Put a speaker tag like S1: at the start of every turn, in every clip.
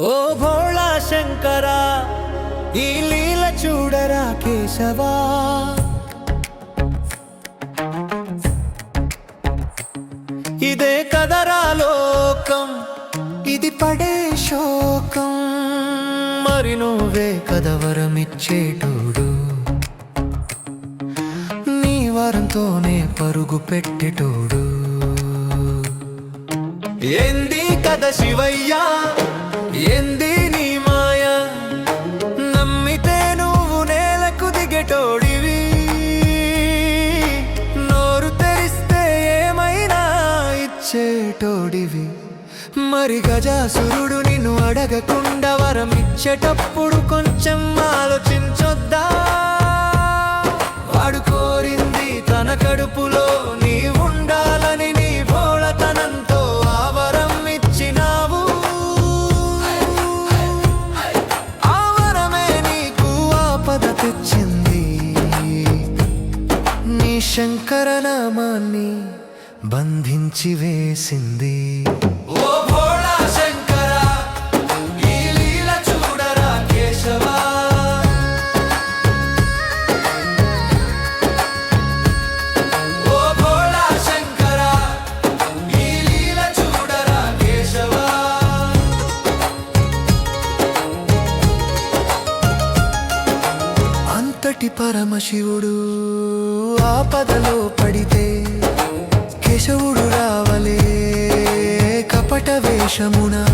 S1: ఓ భోళా శంకరా ఈ లీల చూడరా కేశవా? ఇదే కదరా లోకం ఇది పడే శోకం. మరి నువ్వే కదవరమిచ్చేటోడు. నీ వరంతోనే పరుగు పెట్టేటోడు. ఎంది కథ శివయ్యా? ఎంది నీ మాయ? నమ్మితే నువ్వు నేలకు దిగటోడివి. నోరు తెరిస్తే ఏమైనా ఇచ్చేటోడివి. మరి గజాసురుడు నిన్ను అడగకుండా వరం ఇచ్చేటప్పుడు కొంచెం ఆలోచించొద్దా? శంకరనామాన్ని బంధించి వేసింది. ఓ భోళా శంకర ఈ లీల చూడరా కేశవా? ఓ భోళా శంకర ఈ లీల చూడరా కేశవా? అంతటి పరమశివుడు ఆపదలో పడితే కేశవుడు రావలే కపట వేషమున.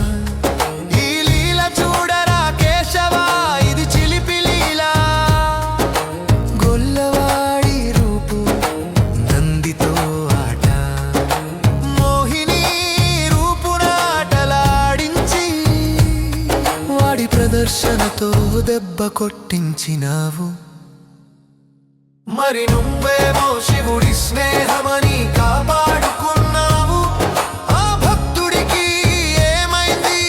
S1: ఈ లీల చూడరా కేశవా? ఇది చిలిపి లీలా. గొల్లవాడి రూపు నందితో ఆట. మోహిని రూపునాటలాడించి వాడి ప్రదర్శనతో దెబ్బ కొట్టించినావు. మరి నువ్వేమో శివుడి స్నేహమని కాపాడుకున్నావు. ఆ భక్తుడికి ఏమైంది?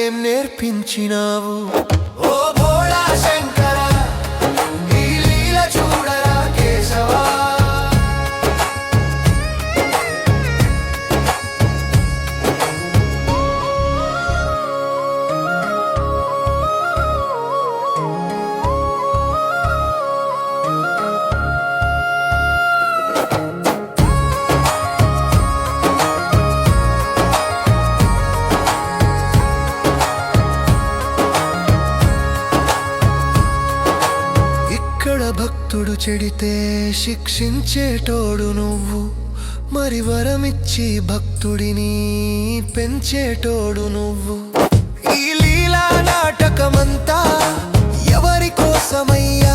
S1: ఏం నేర్పించినావు? భక్తుడు చెడితే శిక్షించేటోడు నువ్వు. మరి వరమిచ్చి భక్తుడిని పెంచేటోడు నువ్వు. ఈ లీలా నాటకమంతా ఎవరి కోసమయ్యా?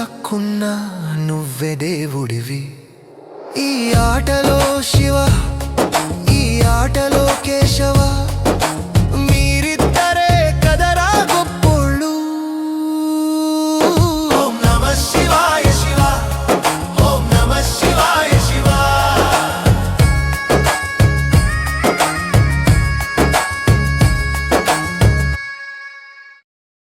S1: దక్కున్నా నువ్వే దేవుడివి. ఈ ఆటలో శివ